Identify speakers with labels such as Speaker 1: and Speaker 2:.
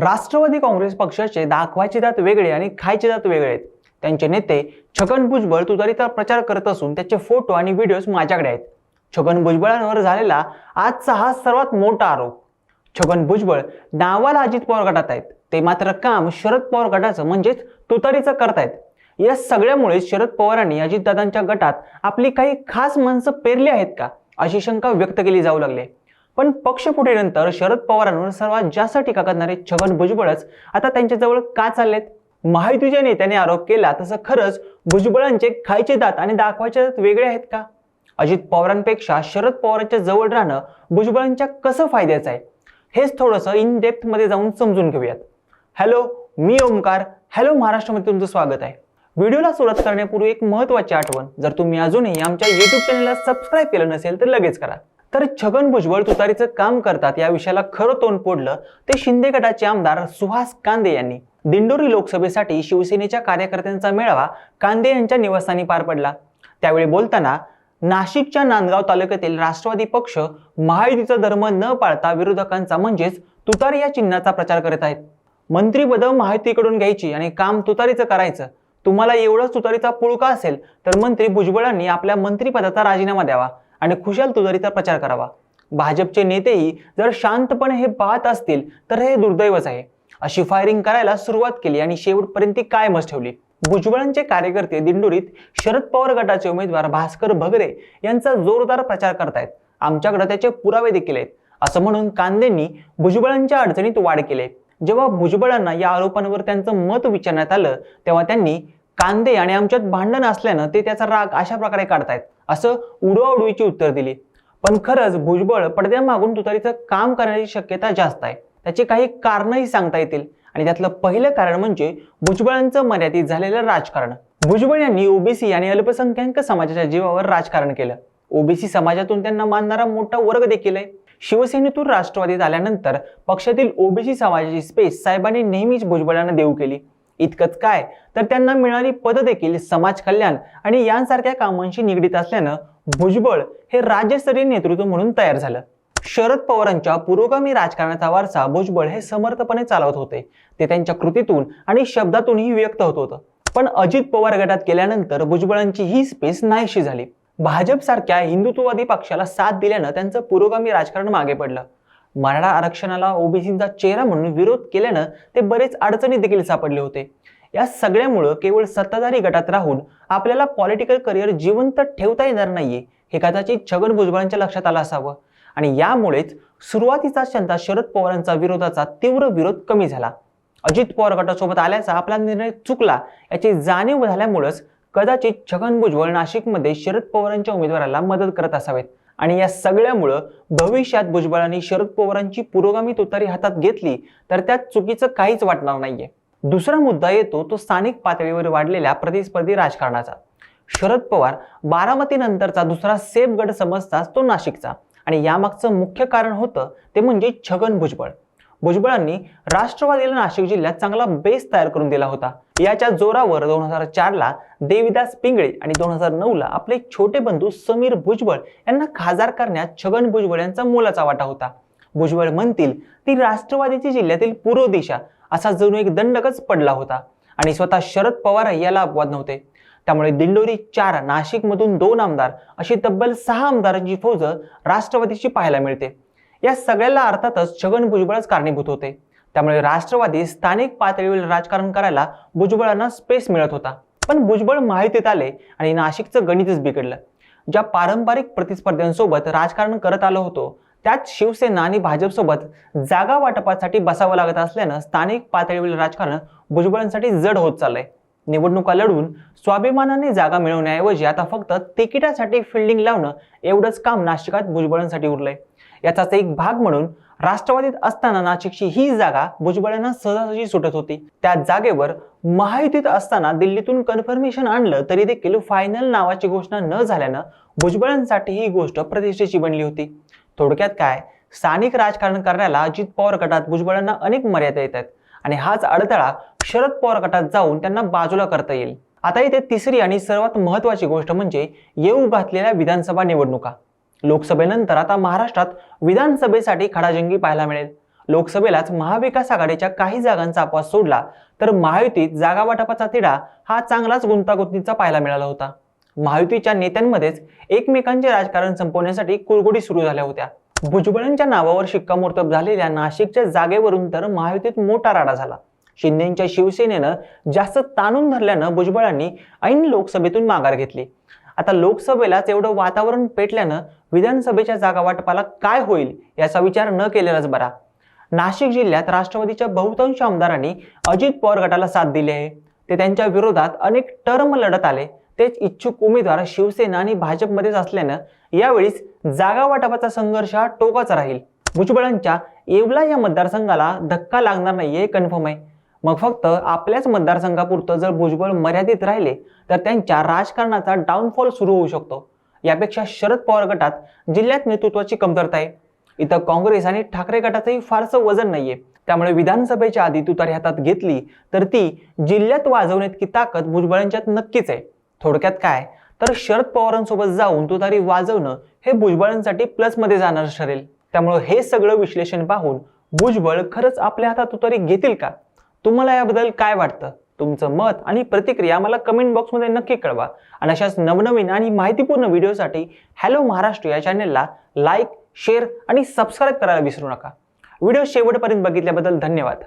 Speaker 1: राष्ट्रवादी काँग्रेस पक्षाचे दाखवायचे दात वेगळे आणि खायचे दात वेगळे आहेत. त्यांचे नेते छगन भुजबळ तुतारीचा प्रचार करत असून त्याचे फोटो आणि व्हिडिओज माझ्याकडे आहेत. छगन भुजबळांवर झालेला आजचा हा सर्वात मोठा आरोप. छगन भुजबळ नावाला अजित पवार गटात आहेत. ते मात्र काम शरद पवार गटाचं म्हणजेच तुतारीचं करतायत. या सगळ्यामुळे शरद पवारांनी अजितदादांच्या गटात आपली काही खास माणसं पेरली आहेत का? अशी शंका व्यक्त केली जाऊ लागली पण पक्ष फुटेनंतर शरद पवारांवर सर्वात जास्त टीका करणारे छगन भुजबळच आता त्यांच्याजवळ का चाललेत? महायुतीच्या नेत्याने आरोप केला तसं खरंच भुजबळांचे खायचे दात आणि दाखवायचे दात वेगळे आहेत का? अजित पवारांपेक्षा शरद पवारांच्या जवळ राहणं भुजबळांच्या कसं फायद्याचं आहे? हेच थोडंसं इन डेप्थमध्ये जाऊन समजून घेऊयात. हॅलो मी ओमकार हॅलो महाराष्ट्रामध्ये तुमचं स्वागत आहे. व्हिडिओला सुरुवात करण्यापूर्वी एक महत्त्वाची आठवण. जर तुम्ही अजूनही आमच्या यूट्यूब चॅनलला सबस्क्राईब केलं नसेल तर लगेच करा. तर छगन भुजबळ तुतारीचं काम करतात. या विषयाला खरं तोंड फोडलं ते शिंदे गटाचे आमदार सुहास कांदे यांनी. दिंडोरी लोकसभेसाठी शिवसेनेच्या कार्यकर्त्यांचा मेळावा कांदे यांच्या निवासस्थानी पार पडला. त्यावेळी बोलताना नाशिकच्या नांदगाव तालुक्यातील राष्ट्रवादी पक्ष महायुतीचा धर्म न पाळता विरोधकांचा म्हणजेच तुतारी या चिन्हाचा प्रचार करत आहेत. मंत्रीपद महायुतीकडून घ्यायची आणि काम तुतारीचं करायचं. तुम्हाला एवढंच तुतारीचा पुळका असेल तर मंत्री भुजबळांनी आपल्या मंत्रिपदाचा राजीनामा द्यावा. आणि खुशाल तुजारीचा प्रचार करावा. भाजपचे नेतेही जर शांतपणे हे पाहत असतील तर हे दुर्दैवच आहे. अशी फायरिंग करायला सुरुवात केली आणि शेवटपर्यंत ती कायमच ठेवली. भुजबळांचे कार्यकर्ते दिंडोरीत शरद पवार गटाचे उमेदवार भास्कर भगरे यांचा जोरदार प्रचार करतायत. आमच्याकडे त्याचे पुरावे देखील आहेत. असं म्हणून कांदेंनी भुजबळांच्या अडचणीत वाढ केली. जेव्हा भुजबळांना या आरोपांवर त्यांचं मत विचारण्यात आलं तेव्हा त्यांनी कांदे आणि आमच्यात भांडण असल्यानं ते त्याचा राग अशा प्रकारे काढतायत. असं उडवाउडवीची उत्तर दिली. पण खरंच भुजबळ पडद्यामागून तुतारीचं काम करण्याची शक्यता जास्त आहे. त्याची काही कारणंही सांगता येतील. आणि त्यातलं पहिलं कारण म्हणजे भुजबळांचं मर्यादित झालेलं राजकारण. भुजबळ यांनी ओबीसी आणि अल्पसंख्याक समाजाच्या जीवावर राजकारण केलं. ओबीसी समाजातून त्यांना मानणारा मोठा वर्ग देखील आहे. शिवसेनेतून राष्ट्रवादीत आल्यानंतर पक्षातील ओबीसी समाजाची स्पेस साहेबांनी नेहमीच भुजबळांना देऊ केली. इतकंच काय? तर त्यांना मिळाली पद देखील समाज कल्याण आणि यांसारख्या कामांशी निगडीत असल्यानं भुजबळ हे राज्यस्तरीय नेतृत्व म्हणून तयार झालं. शरद पवारांच्या पुरोगामी राजकारणाचा वारसा भुजबळ हे समर्थपणे चालवत होते. ते त्यांच्या कृतीतून आणि शब्दातूनही व्यक्त होत होतं. पण अजित पवार गटात गेल्यानंतर भुजबळांची ही स्पेस नाहीशी झाली. भाजप सारख्या हिंदुत्ववादी पक्षाला साथ दिल्यानं त्यांचं पुरोगामी राजकारण मागे पडलं. मराठा आरक्षणाला ओबीसीचा चेहरा म्हणून विरोध केल्यानं ते बरेच अडचणी देखील सापडले होते. या सगळ्यामुळं केवळ सत्ताधारी गटात राहून आपल्याला पॉलिटिकल करिअर जिवंत ठेवता येणार नाहीये हे कदाचित छगन भुजबळांच्या लक्षात आलं असावं. आणि यामुळेच सुरुवातीचा शंता शरद पवारांचा विरोधाचा तीव्र विरोध कमी झाला. अजित पवार गटासोबत आल्याचा आपला निर्णय चुकला याची जाणीव झाल्यामुळंच कदाचित छगन भुजबळ नाशिकमध्ये शरद पवारांच्या उमेदवाराला मदत करत असावेत. आणि या सगळ्यामुळं भविष्यात भुजबळांनी शरद पवारांची पुरोगामी तुतारी हातात घेतली तर त्यात चुकीचं काहीच वाटणार नाहीये. दुसरा मुद्दा येतो तो स्थानिक पातळीवर वाढलेल्या प्रतिस्पर्धी राजकारणाचा. शरद पवार बारामती नंतरचा दुसरा सेफ गड समजताच तो नाशिकचा. आणि यामागचं मुख्य कारण होतं ते म्हणजे छगन भुजबळ. भुजबळांनी राष्ट्रवादीला नाशिक जिल्ह्यात चांगला बेस तयार करून दिला होता. याच्या जोरावर दोन हजार चारला देविदास पिंगळे आणि दोन हजार नऊला आपले छोटे बंधू समीर भुजबळ यांना खासदार करण्यात छगन भुजबळ यांचा मोलाचा वाटा होता. भुजबळ म्हणतील ती राष्ट्रवादीची जिल्ह्यातील पूर्व दिशा असा जणू एक दंडकच पडला होता आणि स्वतः शरद पवार याला अपवाद नव्हते. त्यामुळे दिंडोरी चार नाशिकमधून दोन आमदार अशी तब्बल सहा आमदारांची फौज राष्ट्रवादीची पाहायला मिळते. या सगळ्याला अर्थातच छगन भुजबळच कारणीभूत होते. त्यामुळे राष्ट्रवादी स्थानिक पातळीवर राजकारण करायला भुजबळांना स्पेस मिळत होता. पण भुजबळ माहितीत आले आणि नाशिकचं गणितच बिघडलं. ज्या पारंपरिक प्रतिस्पर्ध्यांसोबत राजकारण करत आलो होतो त्यात शिवसेना आणि भाजपसोबत जागा वाटपासाठी बसावं लागत असल्यानं स्थानिक पातळीवरील राजकारण भुजबळांसाठी जड होत चाललंय. निवडणुका लढून स्वाभिमानाने जागा मिळवण्याऐवजी आता फक्त तिकिटासाठी फिल्डिंग लावणं एवढंच काम नाशिकात भुजबळांसाठी उरलंय. याचाच एक भाग म्हणून राष्ट्रवादीत असताना नाशिकची ही जागा भुजबळांना सहजासहजी सुटत होती. त्या जागेवर महायुतीत असताना दिल्लीतून कन्फर्मेशन आणलं तरी देखील फायनल नावाची घोषणा न झाल्यानं भुजबळांसाठी ही गोष्ट प्रतिष्ठेची बनली होती. थोडक्यात काय? स्थानिक राजकारण करण्याला अजित पवार गटात भुजबळांना अनेक मर्यादा येतात आणि हाच अडथळा शरद पवार गटात जाऊन त्यांना बाजूला करता येईल. आता इथे तिसरी आणि सर्वात महत्वाची गोष्ट म्हणजे येऊ घातलेल्या विधानसभा निवडणुका. लोकसभेनंतर आता महाराष्ट्रात विधानसभेसाठी खडाजंगी पाहायला मिळेल. लोकसभेलाच महाविकास आघाडीच्या काही जागांचा अपवास सोडला तर महायुतीत जागा वाटपाचा तिढा हा चांगलाच गुंतागुंतीचा पाहायला मिळाला होता. महायुतीच्या नेत्यांमध्येच एकमेकांचे राजकारण संपवण्यासाठी कुरगुडी सुरू झाल्या होत्या. भुजबळांच्या नावावर शिक्कामोर्तब झालेल्या नाशिकच्या जागेवरून तर महायुतीत मोठा राडा झाला. शिंदेच्या शिवसेनेनं जास्त ताणून धरल्यानं भुजबळांनी ऐन लोकसभेतून माघार घेतली. आता लोकसभेलाच एवढं वातावरण पेटल्यानं विधानसभेच्या जागा वाटपाला काय होईल याचा विचार न केलेलाच बरा. नाशिक जिल्ह्यात राष्ट्रवादीच्या बहुतांश आमदारांनी अजित पवार गटाला साथ दिली आहे. ते त्यांच्या विरोधात अनेक टर्म लढत आले. तेच इच्छुक उमेदवार शिवसेना आणि भाजपमध्येच असल्यानं यावेळीस जागा वाटपाचा संघर्ष हा टोकाचा राहील. भुजबळांच्या येवला या मतदारसंघाला धक्का लागणार नाही हे कन्फर्म आहे. मग फक्त आपल्याच मतदारसंघापुरतं जर भुजबळ मर्यादित राहिले तर त्यांच्या राजकारणाचा डाऊनफॉल सुरू होऊ शकतो. यापेक्षा शरद पवार गटात जिल्ह्यात नेतृत्वाची कमतरता आहे. इथं काँग्रेस आणि ठाकरे गटाचंही फारसं वजन नाहीये. त्यामुळे विधानसभेच्या आधी तुतारी हातात घेतली तर ती जिल्ह्यात वाजवण्यात की ताकद भुजबळांच्यात नक्कीच आहे. थोडक्यात काय? तर शरद पवारांसोबत जाऊन तुतारी वाजवणं हे भुजबळांसाठी प्लसमध्ये जाणार ठरेल. त्यामुळे हे सगळं विश्लेषण पाहून भुजबळ खरंच आपल्या हातात तुतारी घेतील का? तुम्हाला याबद्दल काय वाटतं? तुमचं मत आणि प्रतिक्रिया मला कमेंट बॉक्समध्ये नक्की कळवा. आणि अशाच नवनवीन आणि माहितीपूर्ण व्हिडिओसाठी हॅलो महाराष्ट्र या चॅनेलला लाईक शेअर आणि सबस्क्राईब करायला विसरू नका. व्हिडिओ शेवटपर्यंत बघितल्याबद्दल धन्यवाद.